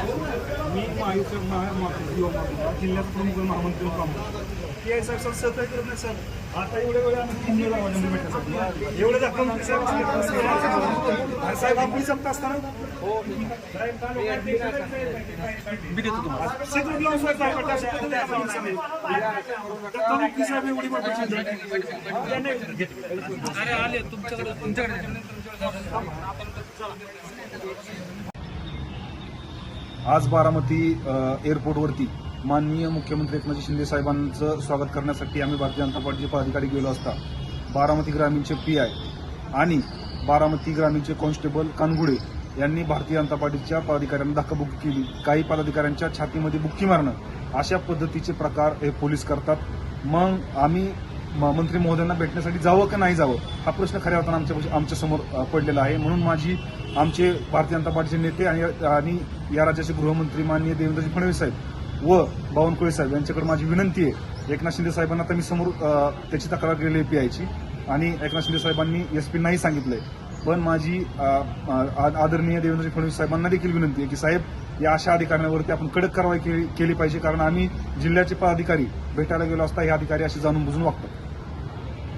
महायुक्त महा- युवा मोर्चा, जिल्ह्याचा प्रमुख महामंत्री काम पी आय साहेब सहकार्य करत नाही सर. आता एवढे वेळ आम्ही तीन वेळा वाजवले भेटण्यासाठी एवढे धक्का मुक्की साहेब आपली सत्ता असताना? मी तुमच्याकडे तुमच्याकडे आज बारामती एअरपोर्टवरती माननीय मुख्यमंत्री एकनाथ शिंदे साहेबांचं स्वागत करण्यासाठी आम्ही भारतीय जनता पार्टीचे पदाधिकारी गेलो असता. बारामती ग्रामीणचे पी आय आणि बारामती ग्रामीणचे कॉन्स्टेबल कानगुडे यांनी भारतीय जनता पार्टीच्या पदाधिकाऱ्यांना धक्काबुक्की केली. काही पदाधिकाऱ्यांच्या छातीमध्ये बुक्की मारणं अशा पद्धतीचे प्रकार हे पोलीस करतात. मग आम्ही मंत्री महोदयांना भेटण्यासाठी जावं का नाही जावं हा प्रश्न खऱ्या अर्थानं आमच्या आमच्यासमोर पडलेला आहे. म्हणून माझी आमचे भारतीय जनता पार्टीचे नेते आणि आणि या राज्याचे गृहमंत्री माननीय देवेंद्रजी फडणवीस साहेब व बावनकुळे साहेब यांच्याकडे माझी विनंती आहे. एकनाथ शिंदे साहेबांना आता मी समोर त्याची तक्रार केलेली आहे पीआयची आणि एकनाथ शिंदे साहेबांनी एस पी नाही सांगितलंय. पण माझी आदरणीय देवेंद्र फडणवीस साहेबांना देखील विनंती आहे की साहेब या अशा अधिकाऱ्यांवरती आपण कडक कारवाई केली केली पाहिजे. कारण आम्ही जिल्ह्याचे पदाधिकारी भेटायला गेलो असता हे अधिकारी असे जाणून बुजून वागतात.